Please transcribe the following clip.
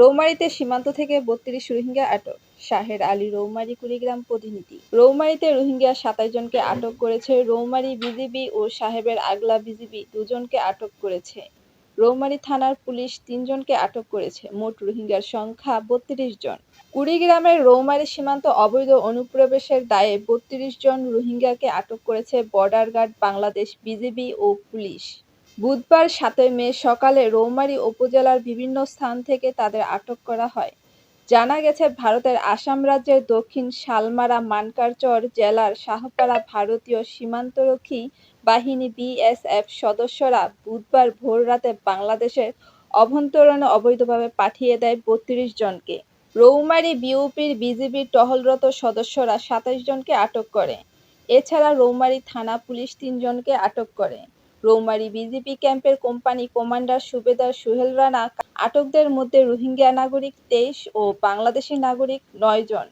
রৌমারীতে সীমান্ত থেকে বত্রিশ রোহিঙ্গা আটক। শাহের আলী রৌমারি কুড়িগ্রাম প্রতিনিধি। রৌমারিতে রোহিঙ্গা সাতাশ জনকে আটক করেছে রৌমারী বিজিবি ও সাহেবের আগলা বিজিবি দুজনকে আটক করেছে। রৌমারী থানার পুলিশ তিনজনকে আটক করেছে। মোট রোহিঙ্গার সংখ্যা বত্রিশ জন। কুড়িগ্রামের রৌমারী সীমান্ত অবৈধ অনুপ্রবেশের দায়ে বত্রিশ জন রোহিঙ্গাকে আটক করেছে বর্ডার গার্ড বাংলাদেশ বিজিবি ও পুলিশ। বুধবার সাতই মে সকালে রৌমারী উপজেলার বিভিন্ন স্থান থেকে তাদের আটক করা হয়। জানা গেছে, ভারতের আসাম রাজ্যের দক্ষিণ শালমারা মানকারচর জেলার শাহপাড়া ভারতীয় সীমান্তরক্ষী বাহিনী বিএসএফ সদস্যরা বুধবার ভোররাতে বাংলাদেশের অভ্যন্তরণে অবৈধভাবে পাঠিয়ে দেয় বত্রিশ জনকে। রৌমারী বিউপির বিজিবির টহলরত সদস্যরা সাতাশ জনকে আটক করে। এছাড়া রৌমারী থানা পুলিশ তিনজনকে আটক করে। রৌমারী বিজিবি ক্যাম্পের কোম্পানি কমান্ডার সুবেদার সুহেল রানা, আটকদের মধ্যে রোহিঙ্গা নাগরিক তেইশ ও বাংলাদেশি নাগরিক নয় জন।